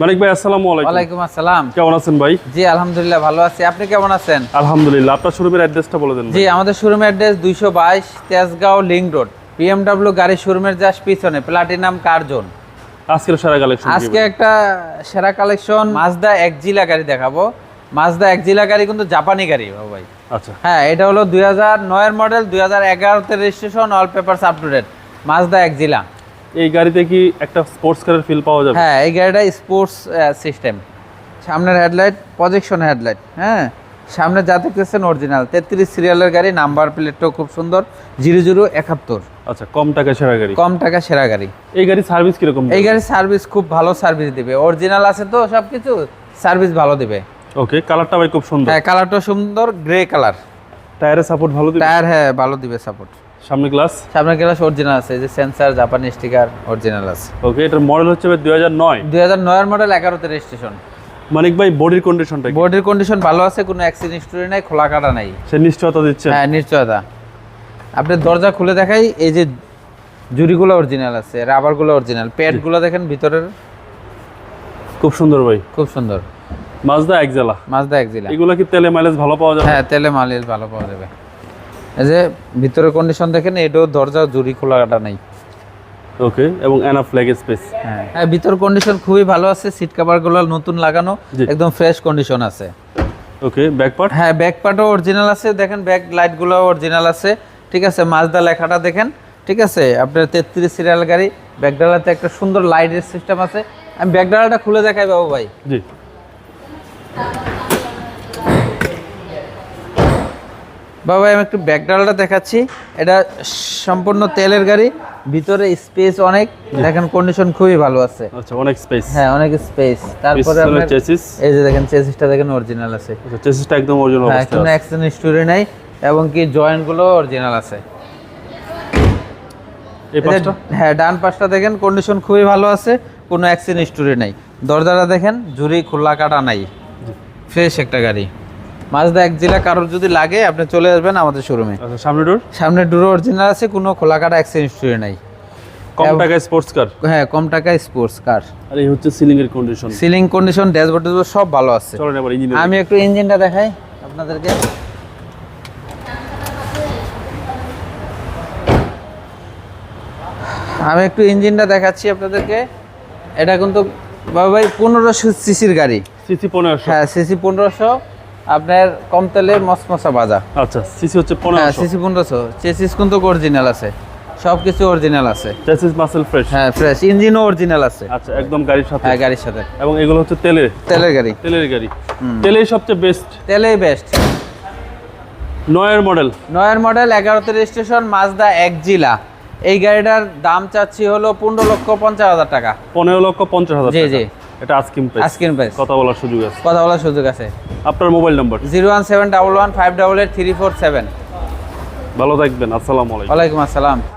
মানিক ভাই আসসালামু আলাইকুম। ওয়ালাইকুম আসসালাম। কেমন আছেন ভাই? জি আলহামদুলিল্লাহ ভালো আছি। আপনি কেমন আছেন? আলহামদুলিল্লাহ আপনার শোরুমের অ্যাড্রেসটা বলে দেন জি আমাদের শোরুমের অ্যাড্রেস দুইশো বাইশ তেজগাঁও লিঙ্ক রোড। বিএমডাব্লিউ গাড়ি শোরুমের জাস্ট পিছনে প্লাটিনাম কার জোন। আজকের সারা কালেকশন আজকে একটা সেরা কালেকশন মাজদা এক জিলা গাড়ি দেখাবো। মাজদা এক জিলা গাড়ি কিন্তু জাপানি গাড়ি ভাই। আচ্ছা। হ্যাঁ এটা হলো দুই হাজার নয়ের মডেল দুই হাজার এগারোতে registration all papers up to date Mazda এক জিলা এই গাড়িতে কি একটা স্পোর্টস কারের ফিল পাওয়া যাবে? হ্যাঁ এই গাড়িটা স্পোর্টস সিস্টেম সামনের হেডলাইট প্রজেকশন হেডলাইট হ্যাঁ? সামনে যা দেখতেছেন অরিজিনাল তেত্রিশ সিরিয়ালের গাড়ি নাম্বার প্লেটটাও খুব সুন্দর জিরো জিরো একাত্তর। আচ্ছা কম টাকা সেরা গাড়ি। কম টাকা সেরা গাড়ি। এই গাড়ির সার্ভিস কীরকম এই গাড়ির সার্ভিস খুব ভালো সার্ভিস দিবে। অরিজিনাল আছে তো সব কিছু সার্ভিস ভালো দিবে। ওকে কালারটা ভাই খুব সুন্দর। হ্যাঁ কালারটা সুন্দর গ্রে কালার টায়ারের সাপোর্ট ভালো দিবে? টায়ার হ্যাঁ ভালো দিবে সাপোর্ট সামনে গ্লাস সামনের গ্লাস অরিজিনাল আছে এই যে সেন্সার জাপানি স্টিকার অরিজিনাল আছে। ওকে এটার মডেল হচ্ছে ভাই দুই হাজার নয়। দুই হাজার নয়ের মডেল এগারোতে রেজিস্ট্রেশন মানিক ভাই বডির কন্ডিশনটা কি? বডির কন্ডিশন ভালো আছে কোনো অ্যাক্সিডেন্ট স্টোরি নাই খোলা কাটা নাই। সে নিশ্চয়তা দিচ্ছে। হ্যাঁ নিশ্চয়তা। আপনি দরজা খুলে দেখাই এই যে জুড়িগুলো অরিজিনাল আছে রাবারগুলো অরিজিনাল প্যাডগুলো দেখেন ভিতরের। খুব সুন্দর ভাই। খুব সুন্দর। মাজদা একজেলা মাজদা এক জিলা এগুলো কি তেলে মাইলেজ ভালো পাওয়া যাবে? হ্যাঁ তেলে মালিশ ভালো পাওয়া যাবে। এই যে ভিতরের কন্ডিশন দেখেন এটাও দরজা জুড়ি খোলা কাটা নাই। ওকে এবং এনাফ লেগ স্পেস হ্যাঁ হ্যাঁ ভিতর কন্ডিশন খুবই ভালো আছে সিট কাভারগুলো নতুন লাগানো একদম ফ্রেশ কন্ডিশন আছে। ওকে ব্যাক পার্ট হ্যাঁ ব্যাক পার্টও অরিজিনাল আছে দেখেন ব্যাক লাইটগুলো অরিজিনাল আছে ঠিক আছে? মাজদা লেখাটা দেখেন ঠিক আছে? আপনার তেত্রিশ সিরিয়াল গাড়ি ব্যাকডালাতে একটা সুন্দর লাইটের সিস্টেম আছে। আমি ব্যাকডালাটা খুলে দেখাই বাবু ভাই। জি। বাবু আমি একটু ব্যাকডালাটা দেখাচ্ছি। এটা সম্পূর্ণ তেলের গাড়ি ভিতরে স্পেস অনেক। দেখেন কন্ডিশন খুবই ভালো আছে। আচ্ছা অনেক স্পেস হ্যাঁ অনেক স্পেস তারপরে আপনার- চেসিস এই যে দেখেন চেসিসটা দেখেন অরিজিনাল আছে। আচ্ছা চেসিসটা একদম অরিজিনাল হ্যাঁ কোনো আছে। অ্যাক্সিডেন্ট স্টোরি নাই এবং কি জয়েন্টগুলো অরিজিনাল আছে। এই পাশটা? হ্যাঁ ডান পাশটা দেখেন কন্ডিশন খুবই ভালো আছে কোনো অ্যাক্সিডেন্ট স্টোরি নাই। দরজাটা দেখেন ঝুরি খোলা কাটা নাই। ফ্রেশ একটা গাড়ি। মাজদা এক জেলা কারোর যদি লাগে আপনি চলে আসবেন আমাদের শোরুমে আচ্ছা সামনে ডোর সামনে ডুরো অরিজিনাল আছে কোনো খোলা কাটা অ্যাক্সিডেন্ট স্টোরি নাই। কম টাকায় স্পোর্টস কার হ্যাঁ কম টাকায় স্পোর্টস কার আর এই হচ্ছে সিলিং এর কন্ডিশন সিলিং কন্ডিশন ড্যাশবোর্ড সব ভালো আছে। চলেন এবার ইঞ্জিন আমি একটু ইঞ্জিনটা দেখাই আপনাদেরকে। আমি একটু ইঞ্জিনটা দেখাচ্ছি আপনাদেরকে। এটা কিন্তু বাবা ভাই পনেরোশো সিসির গাড়ি। সিসি পনেরোশো। হ্যাঁ সিসি পনেরোশো। আপনার কম তেলে মসমসা বাজা আচ্ছা সিসি হচ্ছে হ্যাঁ সিসি পনেরোশো। চেসিস কিন্তু অরিজিনাল আছে। সবকিছু অরিজিনাল আছে। চেসিস মাসেল ফ্রেশ। হ্যাঁ ফ্রেশ। ইঞ্জিনও অরিজিনাল আছে। আচ্ছা একদম গাড়ির সাথে। হ্যাঁ গাড়ির সাথে। এবং এগুলো হচ্ছে তেলের তেলের গাড়ি। তেলের গাড়ি। তেলেই সবচেয়ে বেস্ট তেলেই বেস্ট নয়ের মডেল নয়ের মডেল এগারোতে রেজিস্ট্রেশন মাজদা এক জিলা এই গাড়িটার দাম চাচ্ছি হলো পনেরো লক্ষ পঞ্চাশ হাজার টাকা। পনেরো লক্ষ পঞ্চাশ হাজার জি, জি। এটা আস্কিম প্রাইস আস্কিম প্রাইস কথা বলার সুযোগ আছে। কথা বলার সুযোগ আছে। আপনার mobile number zero one seven double one five double eight three four seven ভালো থাকবেন আসসালামু আলাইকুম। ওয়ালাইকুম আসসালাম।